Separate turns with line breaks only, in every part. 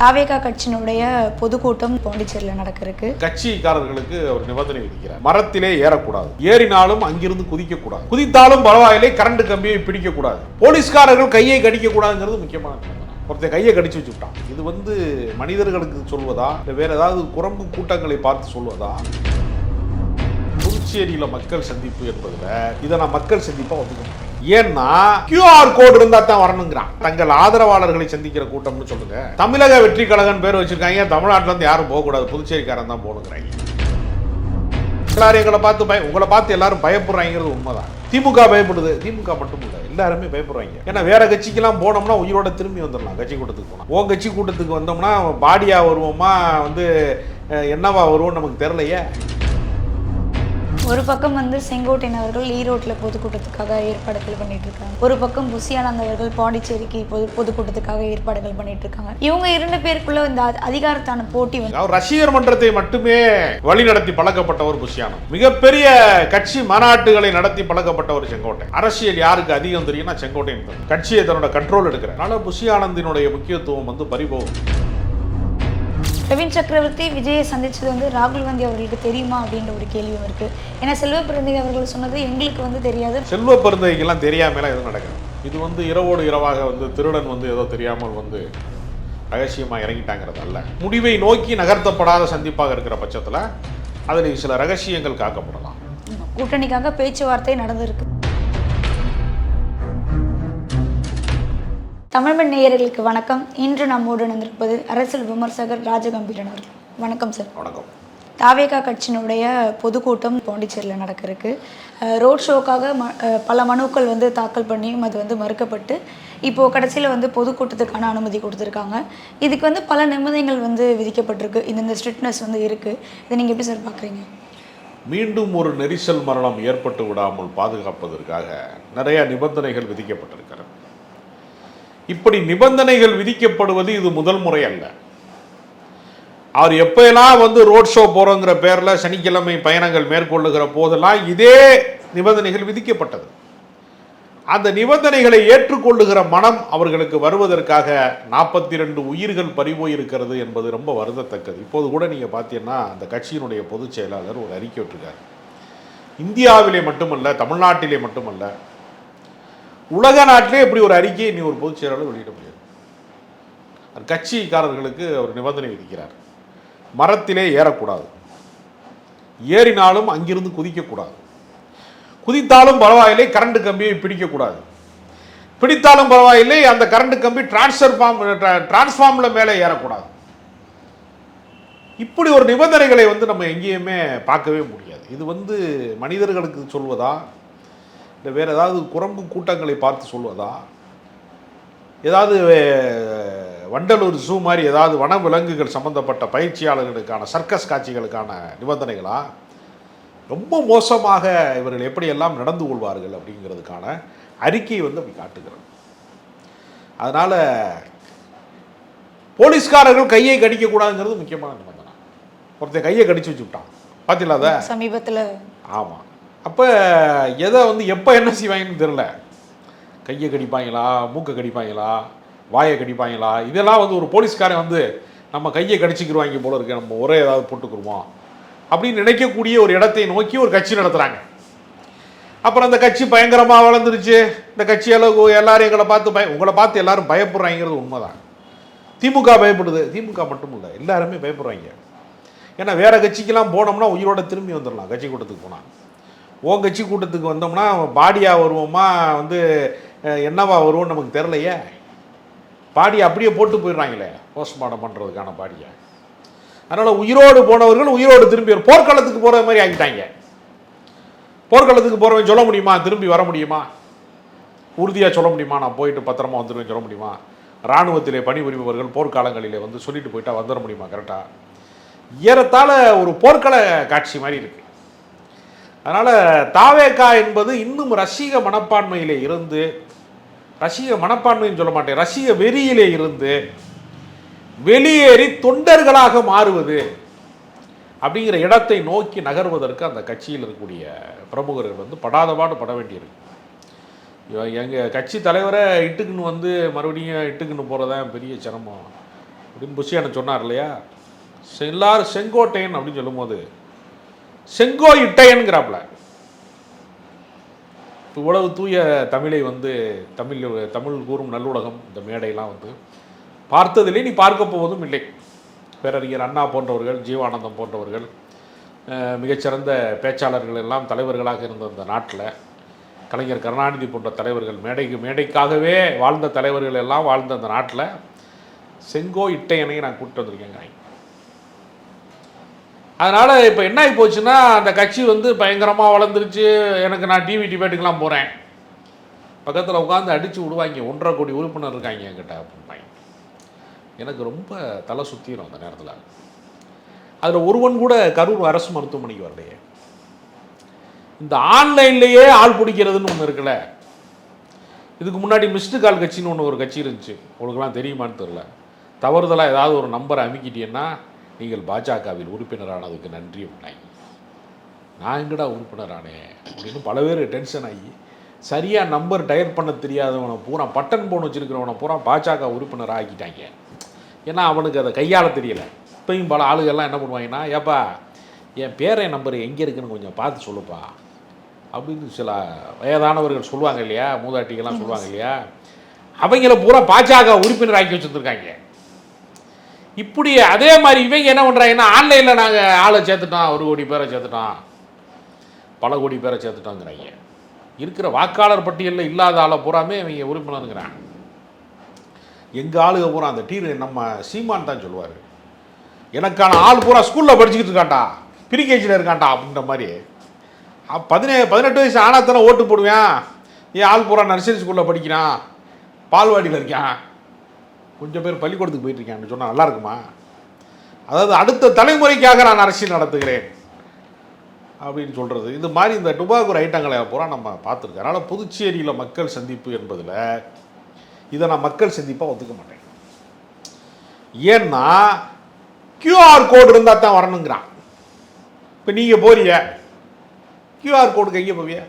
தாவேகா கட்சியினுடைய பொதுக்கூட்டம் பாண்டிச்சேரியில் நடக்கிறதுக்கு.
கட்சிக்காரர்களுக்கு ஒரு நிபந்தனை விதிக்கிறார். மரத்திலே ஏறக்கூடாது. ஏறினாலும் அங்கிருந்து குதிக்க கூடாது குதித்தாலும் பரவாயில்லை கரண்ட் கம்பியை பிடிக்க கூடாது போலீஸ்காரர்கள் கையை கடிக்க கூடாதுங்கிறது முக்கியமான ஒருத்தர் கையை கடிச்சு வச்சுட்டான் இது வந்து மனிதர்களுக்கு சொல்வதா? இல்லை வேற ஏதாவது குரம்பு கூட்டங்களை பார்த்து சொல்வதா? புதுச்சேரியில் மக்கள் சந்திப்பு என்பதில் இதை நான் மக்கள் சந்திப்பாக ஒத்துக்கணும் ஏன்னா கியூஆர் கோடு இருந்தா தான் வரணுங்கிறான். தங்கள் ஆதரவாளர்களை சந்திக்கிற கூட்டம்னு சொல்லுங்க. தமிழக வெற்றி கழகம் பேர் வச்சிருக்காங்க. தமிழ்நாட்டில் இருந்து யாரும் போகக்கூடாது. புதுச்சேரிக்காரன் தான் போகணுங்கிறாங்க. எல்லாரும் எங்களை பார்த்து பய உங்களை பார்த்து எல்லாரும் பயப்படுறாங்கிறது உண்மைதான். திமுக பயப்படுது. திமுக மட்டும் இல்லை. எல்லாருமே பயப்படுறாங்க. ஏன்னா வேற கட்சிக்கெல்லாம் போனோம்னா உயிரோட திரும்பி வந்துடலாம். கட்சி கூட்டத்துக்கு போனா. உன் கட்சி கூட்டத்துக்கு வந்தோம்னா பாடியா வருவோமா? வந்து என்னவா வருவோம் நமக்கு தெரியலையே.
ஒரு பக்கம் வந்து செங்கோட்டையன் அவர்கள் ஈரோட்டில் பொதுக்கூட்டத்துக்காக ஏற்பாடுகள் பண்ணிட்டு இருக்காங்க ஒரு பக்கம் புசியானந்த் அவர்கள் பாண்டிச்சேரிக்கு பொது பொதுக்கூட்டத்துக்காக ஏற்பாடுகள் பண்ணிட்டு இருக்காங்க இவங்க இரண்டு பேருக்குள்ள இந்த அதி- அதிகாரத்தான போட்டி வந்து
அவர் ரசிகர் மன்றத்தை மட்டுமே வழி நடத்தி பழக்கப்பட்டவர் புசியானம் மிகப்பெரிய கட்சி மாநாட்டுகளை நடத்தி பழக்கப்பட்டவர் செங்கோட்டை அரசியல் யாருக்கு அதிகம் தெரியும்னா செங்கோட்டையன் கட்சியை தன்னோட கண்ட்ரோல் எடுக்கிற அதனால புசியானந்தினுடைய முக்கியத்துவம் வந்து பறிபோகும்
பிரவீன் சக்கரவர்த்தி விஜயை சந்திச்சது வந்து ராகுல் காந்தி அவர்களுக்கு தெரியுமா அப்படின்ற ஒரு கேள்வியும் இருக்கு. ஏன்னா செல்வ பிறந்தகை அவர்கள் சொன்னது எங்களுக்கு வந்து தெரியாது.
செல்வ பெருந்தைக்கெல்லாம் தெரியாமலாம் எதுவும் நடக்குது இது வந்து இரவோடு இரவாக வந்து திருடன் வந்து ஏதோ தெரியாமல் வந்து ரகசியமாக இறங்கிட்டாங்கிறது அல்ல. முடிவை நோக்கி நகர்த்தப்படாத சந்திப்பாக இருக்கிற பட்சத்தில் அதில் சில ரகசியங்கள் காக்கப்படலாம்.
கூட்டணிக்காக பேச்சுவார்த்தை நடந்திருக்கு. தமிழ்மண் நேயர்களுக்கு வணக்கம். இன்று நம்மோடு இணைந்திருப்பது அரசியல் விமர்சகர் ராஜகம்பீரன் அவர்கள். வணக்கம் சார்
வணக்கம்.
தாவேகா கட்சியினுடைய பொதுக்கூட்டம் பாண்டிச்சேரியில் நடக்கிறதுக்கு ரோட் ஷோக்காக ம பல மனுக்கள் வந்து தாக்கல் பண்ணியும் அது வந்து மறுக்கப்பட்டு இப்போது கடைசியில் வந்து பொதுக்கூட்டத்துக்கான அனுமதி கொடுத்துருக்காங்க. இதுக்கு வந்து பல நிபந்தனைகள் வந்து விதிக்கப்பட்டிருக்கு. இந்த ஸ்ட்ரிக்ட்னஸ் வந்து இருக்குது இதை நீங்கள் எப்படி சார் பார்க்குறீங்க?
மீண்டும் ஒரு நெரிசல் மரணம் ஏற்பட்டு விடாமல் பாதுகாப்பதற்காக நிறைய நிபந்தனைகள் விதிக்கப்பட்டிருக்கிறது. இப்படி நிபந்தனைகள் விதிக்கப்படுவது இது முதல் முறை அல்ல அவர் எப்போயெல்லாம் வந்து ரோட் ஷோ போகிறோங்கிற பேரில் சனிக்கிழமை பயணங்கள் மேற்கொள்ளுகிற போதெல்லாம் இதே நிபந்தனைகள் விதிக்கப்பட்டது. அந்த நிபந்தனைகளை ஏற்றுக்கொள்ளுகிற மனம் அவர்களுக்கு வருவதற்காக நாற்பத்தி ரெண்டு உயிர்கள் பறிபோயிருக்கிறது என்பது ரொம்ப வருந்தத்தக்கது. இப்போது கூட நீங்கள் பார்த்தீங்கன்னா அந்த கட்சியினுடைய பொதுச் செயலாளர் ஒரு அறிக்கை விட்டுருக்கார். இந்தியாவிலே மட்டுமல்ல தமிழ்நாட்டிலே மட்டுமல்ல உலக நாட்டிலே இப்படி ஒரு அறிக்கையை நீ ஒரு பொதுச் செயலாளர் வெளியிட முடியாது. கட்சிக்காரர்களுக்கு ஒரு நிபந்தனை விதிக்கிறார். மரத்திலே ஏறக்கூடாது. ஏறினாலும் அங்கிருந்து குதிக்கக்கூடாது. குதித்தாலும் பரவாயில்லை கரண்ட் கம்பியை பிடிக்கக்கூடாது. பிடித்தாலும் பரவாயில்லை அந்த கரண்ட் கம்பி டிரான்ஸ்ஃபர் ஃபார்ம் டிரான்ஸ்ஃபார்மில் மேலே ஏறக்கூடாது. இப்படி ஒரு நிபந்தனைகளை வந்து நம்ம எங்கேயுமே பார்க்கவே முடியாது. இது வந்து மனிதர்களுக்கு சொல்வதா? இல்லை வேறு ஏதாவது குரம்பு கூட்டங்களை பார்த்து சொல்வதா? ஏதாவது வண்டலூர் ஜூ மாதிரி ஏதாவது வனவிலங்குகள் சம்பந்தப்பட்ட பயிற்சியாளர்களுக்கான சர்க்கஸ் காட்சிகளுக்கான நிபந்தனைகளா? ரொம்ப மோசமாக இவர்கள் எப்படியெல்லாம் நடந்து கொள்வார்கள் அப்படிங்கிறதுக்கான அறிக்கையை வந்து அப்படி காட்டுகிறது. அதனால் போலீஸ்காரர்கள் கையை கடிக்கக்கூடாதுங்கிறது முக்கியமான நிபந்தனை. ஒருத்தன் கையை கடிச்சு வச்சுவிட்டான் பார்த்தீங்களா அதை?
சமீபத்தில்.
ஆமாம் அப்போ எதை வந்து எப்போ என்ன செய்வாங்கன்னு தெரில கையை கடிப்பாங்களா மூக்கை கடிப்பாங்களா வாயை கடிப்பாங்களா? இதெல்லாம் வந்து ஒரு போலீஸ்காரன் வந்து நம்ம கையை கடிச்சிக்கிடுவாங்க போல இருக்கு. நம்ம ஒரே ஏதாவது போட்டுக்கிருவோம். அப்படின்னு நினைக்கக்கூடிய ஒரு இடத்தை நோக்கி ஒரு கட்சி நடத்துகிறாங்க அப்புறம் அந்த கட்சி பயங்கரமாக வளர்ந்துருச்சு. இந்த கட்சி அளவு எல்லாரும் எங்களை பார்த்து பய உங்களை பார்த்து எல்லாரும் பயப்படுறாங்கிறது உண்மைதான். திமுக பயப்படுது. திமுக மட்டும் இல்லை எல்லாருமே பயப்படுறாங்க. ஏன்னா வேறு கட்சிக்கெல்லாம் போனோம்னா உயிரோட திரும்பி வந்துடலாம் கட்சி கூட்டத்துக்கு போனால் உன் கட்சி கூட்டத்துக்கு வந்தோம்னா பாடியாக வருவோமா? வந்து என்னவா வருவோம் நமக்கு தெரிலையே பாடியை அப்படியே போட்டு போயிடுறாங்களே போஸ்ட்மார்ட்டம் பண்ணுறதுக்கான பாடியை. அதனால் உயிரோடு போனவர்கள் உயிரோடு திரும்பி போர்க்களத்துக்கு போகிற மாதிரி ஆகிட்டாங்க. போர்க்களத்துக்கு போகிறவன் சொல்ல முடியுமா? திரும்பி வர முடியுமா? உறுதியாக சொல்ல முடியுமா? நான் போயிட்டு பத்திரமா வந்துடுவேன் சொல்ல முடியுமா? இராணுவத்திலே பணிபுரிபவர்கள் போர்க்காலங்களிலே வந்து சொல்லிட்டு போயிட்டா வந்துட முடியுமா? கரெக்டாக ஏறத்தாழ ஒரு போர்க்கள காட்சி மாதிரி இருக்குது அதனால் தாவேக்கா என்பது இன்னும் ரசிக மனப்பான்மையிலே இருந்து ரசிக மனப்பான்மைன்னு சொல்ல மாட்டேன் ரசிக வெறியிலே இருந்து வெளியேறி தொண்டர்களாக மாறுவது அப்படிங்கிற இடத்தை நோக்கி நகர்வதற்கு அந்த கட்சியில் இருக்கக்கூடிய பிரமுகர்கள் வந்து படாதபாடு பட வேண்டியிருக்கு. எங்கள் கட்சி தலைவரை இட்டுக்குன்னு வந்து மறுபடியும் இட்டுக்குன்னு போகிறதான் பெரிய சிரமம் அப்படின்னு புஷியான சொன்னார் இல்லையா? எல்லாரும் செங்கோட்டையன் அப்படின்னு சொல்லும்போது செங்கோ இட்டையன்கிறாப்புல இவ்வளவு தூய தமிழை வந்து தமிழ் தமிழ் கூறும் நல்லுலகம் இந்த மேடையெல்லாம் வந்து பார்த்ததில்லை நீ பார்க்க போவதும் இல்லை. பேரறிஞர் அண்ணா போன்றவர்கள் ஜீவானந்தம் போன்றவர்கள் மிகச்சிறந்த பேச்சாளர்கள் எல்லாம் தலைவர்களாக இருந்த அந்த நாட்டில் கலைஞர் கருணாநிதி போன்ற தலைவர்கள் மேடைக்கு மேடைக்காகவே வாழ்ந்த தலைவர்கள் எல்லாம் வாழ்ந்த அந்த நாட்டில் செங்கோ இட்டையனை நான் கூப்பிட்டு வந்திருக்கேங்க அதனால் இப்போ என்ன ஆகி போச்சுன்னா அந்த கட்சி வந்து பயங்கரமாக வளர்ந்துருச்சு. எனக்கு நான் டிவி டிபேட்டுக்கெலாம் போகிறேன் பக்கத்தில் உட்காந்து அடித்து விடுவாங்க. ஒன்றரை கோடி உறுப்பினர் இருக்காங்க என்கிட்ட அப்படின்பாங்க எனக்கு ரொம்ப தலை சுற்றிடும் அந்த நேரத்தில். அதில் ஒருவன் கூட கரூர் அரசு மருத்துவமனைக்கு வரலையே. இந்த ஆன்லைன்லேயே ஆள் பிடிக்கிறதுன்னு ஒன்று இருக்குல்ல. இதுக்கு முன்னாடி மிஸ்டு கால் கட்சின்னு ஒன்று ஒரு கட்சி இருந்துச்சு. உங்களுக்குலாம் தெரியுமான்னு தெரில தவறுதலாக ஏதாவது ஒரு நம்பரை அமுக்கிட்டீங்கன்னா நீங்கள் பாஜகவில் உறுப்பினரானதுக்கு நன்றி அப்படின்னாங்க நான் எங்கடா உறுப்பினரானே? அப்படின்னு பல பேர் டென்ஷன் ஆகி சரியாக நம்பர் டயர் பண்ண தெரியாதவனை பூரா பட்டன் போன் வச்சிருக்கிறவனை பூரா பாஜக உறுப்பினர் ஆக்கிட்டாங்க. ஏன்னா அவனுக்கு அதை கையாள தெரியல. இப்பயும் பல ஆளுகள்லாம் என்ன பண்ணுவாங்கன்னா ஏப்பா என் பேரை நம்பர் எங்கே இருக்குன்னு கொஞ்சம் பார்த்து சொல்லுப்பா. அப்படின்னு சில வயதானவர்கள் சொல்லுவாங்க இல்லையா மூதாட்டிகள்லாம் சொல்லுவாங்க இல்லையா அவங்கள பூரா பாஜக உறுப்பினர் ஆக்கி வச்சுருந்துருக்காங்க. இப்படி அதே மாதிரி இவங்க என்ன பண்ணுறாங்கன்னா ஆன்லைனில் நாங்கள் ஆளை சேர்த்துட்டோம் ஒரு கோடி பேரை சேர்த்துட்டோம். பல கோடி பேரை சேர்த்துட்டோங்கிறாங்க. இருக்கிற வாக்காளர் பட்டியலில் இல்லாத ஆளை பூராமே இவங்க உறுப்பினருங்கிறாங்க. எங்கள் ஆளுக பூரா அந்த டீர் நம்ம சீமான் தான் சொல்லுவார். எனக்கான ஆள் பூரா ஸ்கூலில் படிச்சுக்கிட்டு இருக்காண்டா பிரிகேஜியில் இருக்கான்டா அப்படின்ற மாதிரி. பதினே பதினெட்டு வயசு ஆனாத்தானே ஓட்டு போடுவேன். ஏன் ஆள் பூரா நர்சரி ஸ்கூலில் படிக்கிறான் பால்வாடியில் இருக்கான் கொஞ்சம் பேர் பள்ளிக்கூடத்துக்கு போயிட்டு இருக்கான்னு சொன்னால் நல்லா இருக்குமா அதாவது அடுத்த தலைமுறைக்காக நான் அரசியல் நடத்துகிறேன் அப்படின்னு சொல்கிறது இது மாதிரி இந்த டுபாக்கூர் ஐட்டங்களை பூரா நம்ம பார்த்துருக்கோம். அதனால் புதுச்சேரியில் மக்கள் சந்திப்பு என்பதில் இதை நான் மக்கள் சந்திப்பாக ஒத்துக்க மாட்டேன். ஏன்னா கியூஆர் கோடு இருந்தால் தான் வரணுங்கிறான். இப்போ நீங்கள் போறிய கியூஆர் கோடுக்கு எங்கே போவிய?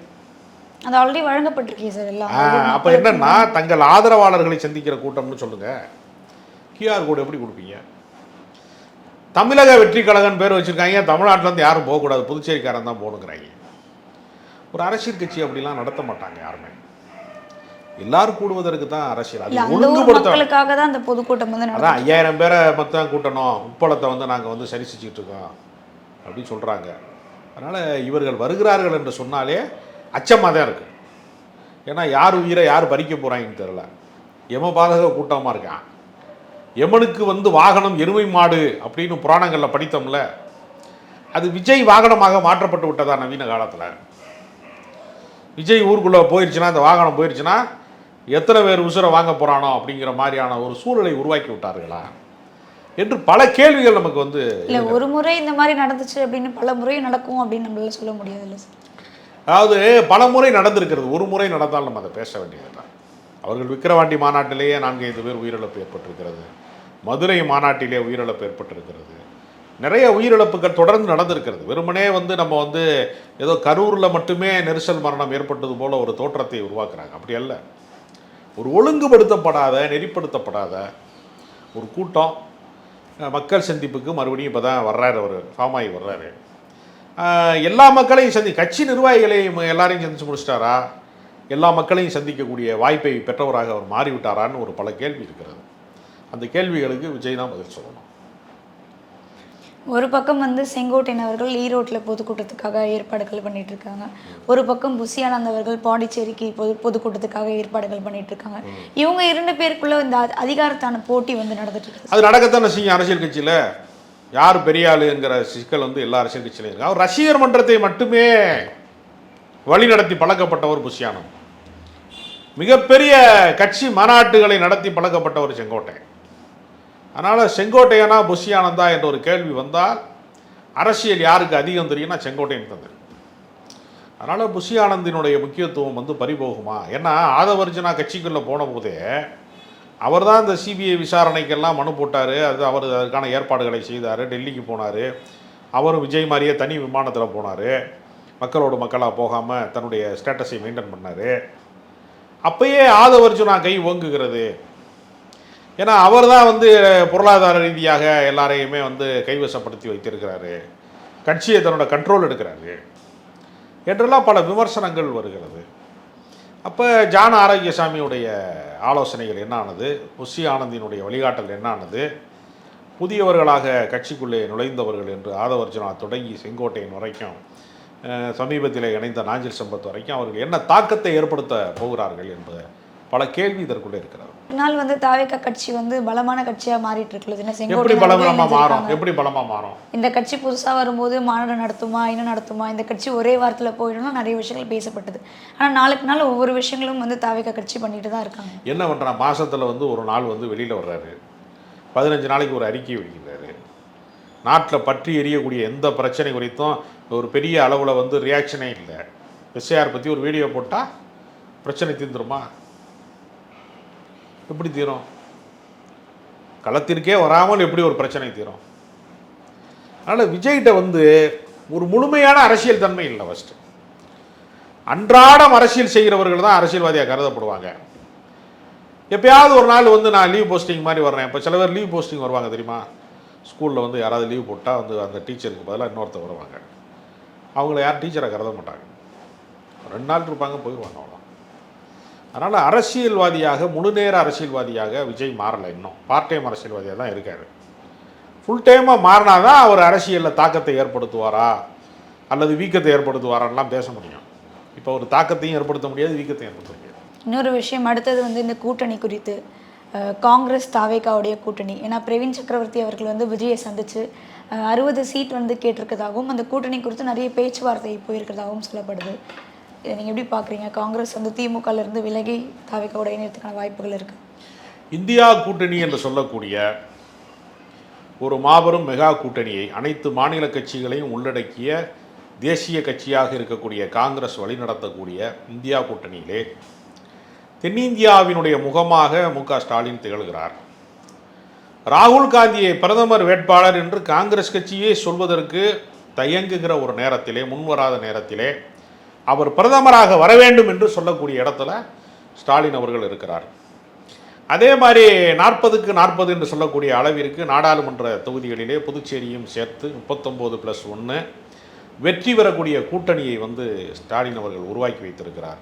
அது ஆல்ரெடி வழங்கப்பட்டிருக்கே சார் எல்லாம்
அப்போ என்னன்னா தங்கள் ஆதரவாளர்களை சந்திக்கிற கூட்டம்னு சொல்லுங்க. கியூஆர் கோடு எப்படி கொடுப்பீங்க? தமிழக வெற்றி கழகம் பேர் வச்சிருக்காங்க. தமிழ்நாட்டுல இருந்து யாரும் போகக்கூடாது. புதுச்சேரிக்காரன் தான் போகணுங்கிறாங்க. ஒரு அரசியல் கட்சி அப்படிலாம் நடத்த மாட்டாங்க யாருமே. எல்லாரும் கூடுவதற்கு தான் அரசியல். அது
அந்த ஊர்
ஒழுங்குபடுத்த
மக்களுக்காக தான் அந்த பொதுக்கூட்டம் வந்து
அதான் ஐயாயிரம் பேரை மொத்தம் கூட்டணும். உப்பளத்தை வந்து நாங்கள் வந்து சரி செஞ்சுட்டு இருக்கோம். அப்படின்னு சொல்கிறாங்க அதனால் இவர்கள் வருகிறார்கள் என்று சொன்னாலே அச்சமாக தான் இருக்குது ஏன்னா யார் உயிரை யார் பறிக்க போகிறாங்கன்னு தெரில எம பாதக கூட்டமாக இருக்கான். எமனுக்கு வந்து வாகனம் எருமை மாடு அப்படின்னு புராணங்களில் படித்தோம்ல அது விஜய் வாகனமாக மாற்றப்பட்டு விட்டதா நவீன காலத்தில்? விஜய் ஊருக்குள்ளே போயிருச்சுன்னா அந்த வாகனம் போயிருச்சுன்னா எத்தனை பேர் உசுரை வாங்க போகிறானோ அப்படிங்கிற மாதிரியான ஒரு சூழலை உருவாக்கி விட்டார்களா? என்று பல கேள்விகள் நமக்கு வந்து
இல்ல ஒரு முறை இந்த மாதிரி நடந்துச்சு அப்படின்னு பல முறை நடக்கும் அப்படின்னு நம்மளால சொல்ல முடியாது இல்ல சார்.
அதாவது பல முறை நடந்திருக்கிறது. ஒரு முறை நடந்தால் நம்ம அதை பேச வேண்டியதுதான். அவர்கள் விக்கிரவாண்டி மாநாட்டிலேயே நான்கு ஐந்து பேர் உயிரிழப்பு ஏற்பட்டிருக்கிறது. மதுரை மாநாட்டிலே உயிரிழப்பு ஏற்பட்டிருக்கிறது. நிறைய உயிரிழப்புகள் தொடர்ந்து நடந்திருக்கிறது. வெறுமனே வந்து நம்ம வந்து ஏதோ கரூரில் மட்டுமே நெரிசல் மரணம் ஏற்பட்டது போல ஒரு தோற்றத்தை உருவாக்குறாங்க. அப்படி அல்ல. ஒரு ஒழுங்குபடுத்தப்படாத நெறிப்படுத்தப்படாத ஒரு கூட்டம் மக்கள் சந்திப்புக்கு மறுபடியும் இப்போ தான் வர்றாரு அவர். ஃபார்ம் ஆகி வர்றாரு. எல்லா மக்களையும் சந்தி கட்சி நிர்வாகிகளையும் எல்லாரையும் சந்திச்சு முடிச்சிட்டாரா? எல்லா மக்களையும் சந்திக்கக்கூடிய வாய்ப்பை பெற்றவராக அவர் மாறிவிட்டாரான்னு ஒரு பல கேள்வி இருக்கிறது. அந்த கேள்விகளுக்கு விஜய் தான் பதில் சொல்லணும்.
ஒரு பக்கம் வந்து செங்கோட்டையன் அவர்கள் ஈரோட்டில் பொதுக்கூட்டத்துக்காக ஏற்பாடுகள் பண்ணிட்டு இருக்காங்க ஒரு பக்கம் புசியானந்த் அவர்கள் பாண்டிச்சேரிக்கு பொது பொதுக்கூட்டத்துக்காக ஏற்பாடுகள் பண்ணிட்டு இருக்காங்க இவங்க இரண்டு பேருக்குள்ள இந்த அதிகாரத்தான போட்டி வந்து நடந்துட்டு இருக்கு
அது நடக்கத்தானே செய்யும் அரசியல் கட்சியில்? யார் பெரிய ஆளுங்கிற சிக்கல் வந்து எல்லா அரசியல் கட்சியிலையும் இருக்கு. அவர் ரசிகர் மன்றத்தை மட்டுமே வழிநடத்தி பழக்கப்பட்டவர் புஷியானம் மிகப்பெரிய கட்சி மாநாட்டுகளை நடத்தி பழக்கப்பட்டவர் செங்கோட்டை அதனால் செங்கோட்டையனா புஷியானந்தா என்ற ஒரு கேள்வி வந்தால் அரசியல் யாருக்கு அதிகம் தெரியும்னா செங்கோட்டையன் தான் அதனால் புஷி ஆனந்தினுடைய முக்கியத்துவம் வந்து பறிபோகுமா? ஏன்னா ஆதவர்ஜனா கட்சிக்குள்ளே போன போதே அவர் தான் இந்த சிபிஐ விசாரணைக்கெல்லாம் மனு போட்டார். அது அவர் அதற்கான ஏற்பாடுகளை செய்தார். டெல்லிக்கு போனார். அவரும் விஜய் மாதிரியே தனி விமானத்தில் போனார். மக்களோட மக்களாக போகாமல் தன்னுடைய ஸ்டேட்டஸை மெயின்டைன் பண்ணார். அப்பயே ஆதவர்ஜுனா கை ஓங்குகிறது. ஏன்னா அவர் தான் வந்து பொருளாதார ரீதியாக எல்லாரையுமே வந்து கைவசப்படுத்தி வைத்திருக்கிறாரு. கட்சியை தன்னோட கண்ட்ரோல் எடுக்கிறாரு. என்றெல்லாம் பல விமர்சனங்கள் வருகிறது. அப்போ ஜான் ஆரோக்கியசாமியுடைய ஆலோசனைகள் என்னானது? புஷி ஆனந்தினுடைய வழிகாட்டல் என்ன ஆனது புதியவர்களாக கட்சிக்குள்ளே நுழைந்தவர்கள் என்று ஆதவர்ஜனா தொடங்கி செங்கோட்டையன் வரைக்கும் சமீபத்தில் இணைந்த நாஞ்சில் சம்பத் வரைக்கும் அவர்கள் என்ன தாக்கத்தை ஏற்படுத்த போகிறார்கள் என்பது பல கேள்வி இதற்குள்ளே இருக்கிறது.
நாள் வந்து தாவேக்கா கட்சி வந்து பலமான கட்சியா மாறிட்டு இருக்குல்ல தின
எப்படி பலமா மாறும். எப்படி பலமா மாறும்?
இந்த கட்சி புதுசா வரும்போது மாநாடு நடத்துமா என்ன நடத்துமா இந்த கட்சி ஒரே வாரத்துல போயிடும்னா நிறைய விஷயங்கள் பேசப்பட்டது. ஆனா நாளுக்கு நாள் ஒவ்வொரு விஷயங்களும் வந்து தாவேக்கா கட்சி பண்ணிட்டு தான் இருக்காங்க.
என்ன பண்ணுறான் மாசத்துல வந்து ஒரு நாள் வந்து வெளியில் வர்றாரு. பதினஞ்சு நாளைக்கு ஒரு அறிக்கை வெளியிடுறாரு. நாட்டில் பற்றி எரியக்கூடிய எந்த பிரச்சனை குறித்தும் ஒரு பெரிய அளவில் வந்து ரியாக்ஷனே இல்லை. எஸ்ஐஆர் பற்றி ஒரு வீடியோ போட்டால் பிரச்சனை தீர்ந்துருமா? எப்படி தீரும்? களத்திற்கே வராமல் எப்படி ஒரு பிரச்சனை தீரும்? அதனால் விஜய்கிட்ட வந்து ஒரு முழுமையான அரசியல் தன்மை இல்லை ஃபஸ்ட்டு அன்றாடம் அரசியல் செய்கிறவர்கள் தான் அரசியல்வாதியாக கருதப்படுவாங்க. எப்பயாவது ஒரு நாள் வந்து நான் லீவ் போஸ்டிங் மாதிரி வர்றேன். இப்போ சில பேர் லீவ் போஸ்டிங் வருவாங்க தெரியுமா? ஸ்கூலில் வந்து யாராவது லீவ் போட்டால் வந்து அந்த டீச்சருக்கு பதிலாக இன்னொருத்தர் வருவாங்க. அவங்கள யாரும் டீச்சரை கருத மாட்டாங்க. ரெண்டு நாள் இருப்பாங்க போயிடுவாங்க அவ்வளோ அதனால் அரசியல்வாதியாக முழுநேர அரசியல்வாதியாக விஜய் மாறலை இன்னும். பார்ட் டைம் அரசியல்வாதியாக தான் இருக்கார். ஃபுல் டைமாக மாறினா தான் அவர் அரசியலில் தாக்கத்தை ஏற்படுத்துவாரா? அல்லது வீக்கத்தை ஏற்படுத்துவாரான்லாம் பேச முடியும். இப்போ ஒரு தாக்கத்தையும் ஏற்படுத்த முடியாது வீக்கத்தையும் ஏற்படுத்த முடியாது.
இன்னொரு விஷயம் அடுத்தது வந்து இந்த கூட்டணி குறித்து. காங்கிரஸ் தாவேகாவுடைய கூட்டணி. ஏன்னா பிரவீன் சக்கரவர்த்தி அவர்கள் வந்து விஜயை சந்திச்சு அறுபது சீட் வந்து கேட்டிருக்கதாகவும் அந்த கூட்டணி குறித்து நிறைய பேச்சுவார்த்தை போயிருக்கிறதாகவும் சொல்லப்படுது. இதை நீங்கள் எப்படி பார்க்குறீங்க? காங்கிரஸ் வந்து திமுகலேருந்து விலகி தாவேக்காவோட இணையத்துக்கான வாய்ப்புகள் இருக்கு.
இந்தியா கூட்டணி என்று சொல்லக்கூடிய ஒரு மாபெரும் மெகா கூட்டணியை அனைத்து மாநில கட்சிகளையும் உள்ளடக்கிய தேசிய கட்சியாக இருக்கக்கூடிய காங்கிரஸ் வழிநடத்தக்கூடிய இந்தியா கூட்டணியிலே தென்னிந்தியாவினுடைய முகமாக மு ஸ்டாலின் திகழ்கிறார். ராகுல் காந்தியை பிரதமர் வேட்பாளர் என்று காங்கிரஸ் கட்சியே சொல்வதற்கு தயங்குகிற ஒரு நேரத்திலே முன்வராத நேரத்திலே அவர் பிரதமராக வர வேண்டும் என்று சொல்லக்கூடிய இடத்துல ஸ்டாலின் அவர்கள் இருக்கிறார். அதே மாதிரி நாற்பதுக்கு நாற்பது என்று சொல்லக்கூடிய அளவிற்கு நாடாளுமன்ற தொகுதிகளிலே புதுச்சேரியும் சேர்த்து முப்பத்தொம்போது ப்ளஸ் ஒன்று வெற்றி பெறக்கூடிய கூட்டணியை வந்து ஸ்டாலின் அவர்கள் உருவாக்கி வைத்திருக்கிறார்.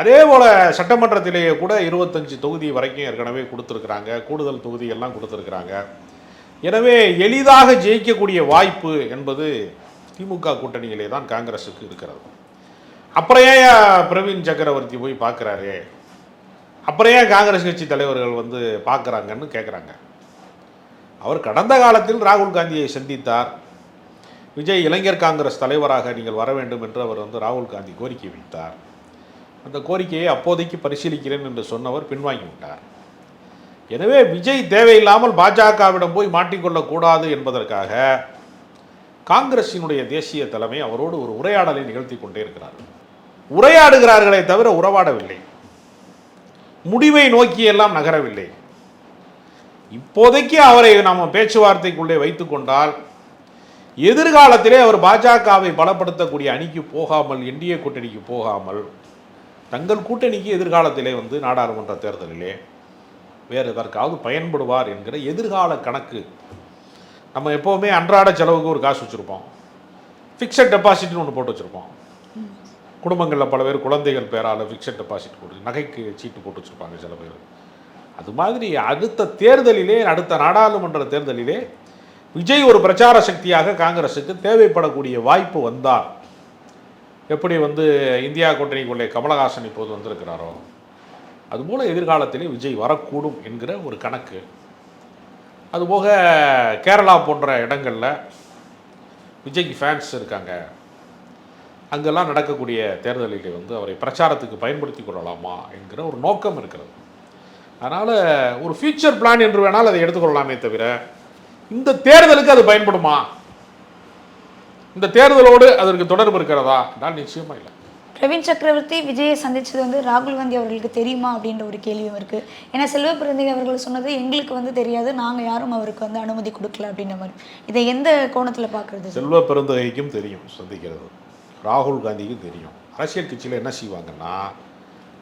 அதே போல் சட்டமன்றத்திலேயே கூட இருபத்தஞ்சு தொகுதி வரைக்கும் ஏற்கனவே கொடுத்துருக்குறாங்க. கூடுதல் தொகுதி எல்லாம் கொடுத்துருக்குறாங்க. எனவே எளிதாக ஜெயிக்கக்கூடிய வாய்ப்பு என்பது திமுக கூட்டணியிலே தான் காங்கிரஸுக்கு இருக்கிறது. அப்புறம் ஏன் பிரவீன் சக்கரவர்த்தி போய் பார்க்குறாரு? அப்புறம் ஏன் காங்கிரஸ் கட்சி தலைவர்கள் வந்து பார்க்குறாங்கன்னு கேட்குறாங்க அவர் கடந்த காலத்தில் ராகுல் காந்தியை சந்தித்தார். விஜய் இளைஞர் காங்கிரஸ் தலைவராக நீங்கள் வர வேண்டும் என்று அவர் வந்து ராகுல் காந்தி கோரிக்கை வைத்தார். அந்த கோரிக்கையை அப்போதைக்கு பரிசீலிக்கிறேன் என்று சொன்னவர் பின்வாங்கி விட்டார். எனவே விஜய் தேவையில்லாமல் பாஜகவிடம் போய் மாட்டிக்கொள்ளக்கூடாது என்பதற்காக காங்கிரசினுடைய தேசிய தலைமை அவரோடு ஒரு உரையாடலை நிகழ்த்தி கொண்டே இருக்கிறார். உரையாடுகிறார்களே தவிர உறவாடவில்லை. முடிவை நோக்கி எல்லாம் நகரவில்லை. இப்போதைக்கு அவரை நாம் பேச்சுவார்த்தைக்குள்ளே வைத்துக்கொண்டால் எதிர்காலத்திலே அவர் பாஜகவை பலப்படுத்தக்கூடிய அணிக்கு போகாமல் என்டிஏ கூட்டணிக்கு போகாமல் தங்கள் கூட்டணிக்கு எதிர்காலத்திலே வந்து நாடாளுமன்ற தேர்தலிலே வேறு எதற்காவது பயன்படுவார் என்கிற எதிர்கால கணக்கு. நம்ம எப்போவுமே அன்றாட செலவுக்கு ஒரு காசு வச்சுருப்போம். ஃபிக்ஸட் டெபாசிட்னு ஒன்று போட்டு வச்சுருப்போம். குடும்பங்களில் பல பேர் குழந்தைகள் பேரால் ஃபிக்ஸட் டெபாசிட் போட்டு நகைக்கு சீட்டு போட்டு வச்சுருப்பாங்க சில பேர். அது மாதிரி அடுத்த தேர்தலிலே அடுத்த நாடாளுமன்ற தேர்தலிலே விஜய் ஒரு பிரச்சார சக்தியாக காங்கிரஸுக்கு தேவைப்படக்கூடிய வாய்ப்பு வந்தால் எப்படி வந்து இந்தியா கூட்டணிக்குள்ளே கமலஹாசன் இப்போது வந்திருக்கிறாரோ அதுபோல் எதிர்காலத்திலே விஜய் வரக்கூடும் என்கிற ஒரு கணக்கு. அதுபோக கேரளா போன்ற இடங்களில் விஜய்க்கு ஃபேன்ஸ் இருக்காங்க. அங்கெல்லாம் நடக்கக்கூடிய தேர்தலிலே வந்து அவரை பிரச்சாரத்துக்கு பயன்படுத்தி கொள்ளலாமா என்கிற ஒரு நோக்கம் இருக்கிறது. அதனால் ஒரு ஃபியூச்சர் பிளான் என்று வேணால் அதை எடுத்துக்கொள்ளலாமே தவிர இந்த தேர்தலுக்கு அது பயன்படுமா? இந்த தேர்தலோடு அதற்கு தொடர்பு இருக்கிறதா? என்றால் நிச்சயமா இல்லை.
பிரவீன் சக்கரவர்த்தி விஜயை சந்திச்சது வந்து ராகுல் காந்தி அவர்களுக்கு தெரியுமா அப்படின்ற ஒரு கேள்வியும் இருக்கு. ஏன்னா செல்வ பிறந்தகை அவர்கள் சொன்னது எங்களுக்கு வந்து தெரியாது நாங்க யாரும் அவருக்கு வந்து அனுமதி கொடுக்கல அப்படின்ற மாதிரி. இதை எந்த கோணத்துல பார்க்கறது?
செல்வ பெருந்தகைக்கும் தெரியும் சந்திக்கிறது. ராகுல் காந்திக்கும் தெரியும். அரசியல் கட்சியில் என்ன செய்வாங்கன்னா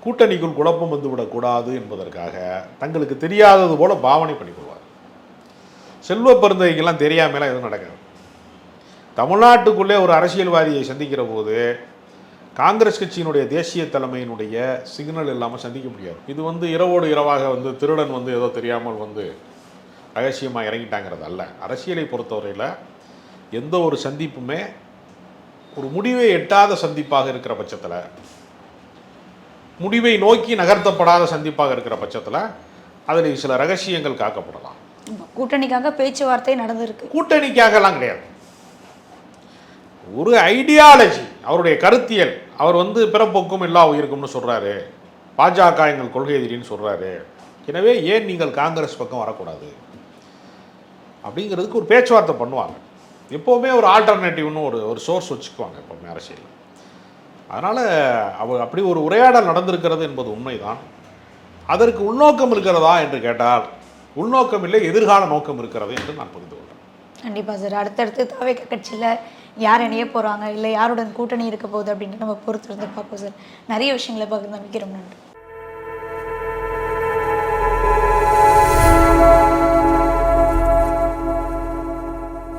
கூட்டணிக்குள் குழப்பம் வந்துவிடக்கூடாது என்பதற்காக தங்களுக்கு தெரியாதது போல பாவனை பண்ணிக்கொள்வார் செல்வ பெருந்தகைக்கெல்லாம் தெரியாமலாம் எதுவும் நடக்காது. தமிழ்நாட்டுக்குள்ளே ஒரு அரசியல்வாதியை சந்திக்கிற போது காங்கிரஸ் கட்சியினுடைய தேசிய தலைமையினுடைய சிக்னல் இல்லாமல் சந்திக்க முடியாது. இது வந்து இரவோடு இரவாக வந்து திருடன் வந்து ஏதோ தெரியாமல் வந்து ரகசியமாக இறங்கிட்டாங்கிறது அல்ல. அரசியலை பொறுத்தவரையில் எந்த ஒரு சந்திப்புமே ஒரு முடிவை எட்டாத சந்திப்பாக இருக்கிற பட்சத்தில் முடிவை நோக்கி நகர்த்தப்படாத சந்திப்பாக இருக்கிற பட்சத்தில் அதில் சில ரகசியங்கள் காக்கப்படலாம்.
கூட்டணிக்காக பேச்சுவார்த்தை நடந்திருக்கு.
கூட்டணிக்காகலாம் கிடையாது. ஒரு ஐடியாலஜி அவருடைய கருத்தியல் அவர் வந்து பிறப்போக்கும் எல்லா உயிருக்கும்னு சொல்றாரு. பாஜக எங்கள் கொள்கை எதிரின்னு சொல்றாரு. எனவே ஏன் நீங்கள் காங்கிரஸ் பக்கம் வரக்கூடாது? அப்படிங்கிறதுக்கு ஒரு பேச்சுவார்த்தை பண்ணுவாங்க. எப்போவுமே ஒரு ஆல்டர்னேட்டிவ்னு ஒரு ஒரு சோர்ஸ் வச்சுக்குவாங்க எப்போவுமே அரசியல். அதனால் அவர் அப்படி ஒரு உரையாடல் நடந்திருக்கிறது என்பது உண்மைதான். அதற்கு உள்நோக்கம் இருக்கிறதா என்று கேட்டால் உள்நோக்கம் இல்லை எதிர்கால நோக்கம் இருக்கிறது என்று நான் புரிந்து கொள்கிறேன்.
கண்டிப்பாக சார். அடுத்தடுத்து தாவேக்க கட்சியில் யார் இணைய போகிறாங்க இல்லை யாருடன் கூட்டணி இருக்க போகுது அப்படின்ட்டு நம்ம பொறுத்திருந்து பார்ப்போம் சார். நிறைய விஷயங்களை பகிர்ந்து நம்பிக்கிறோம் நன்றி.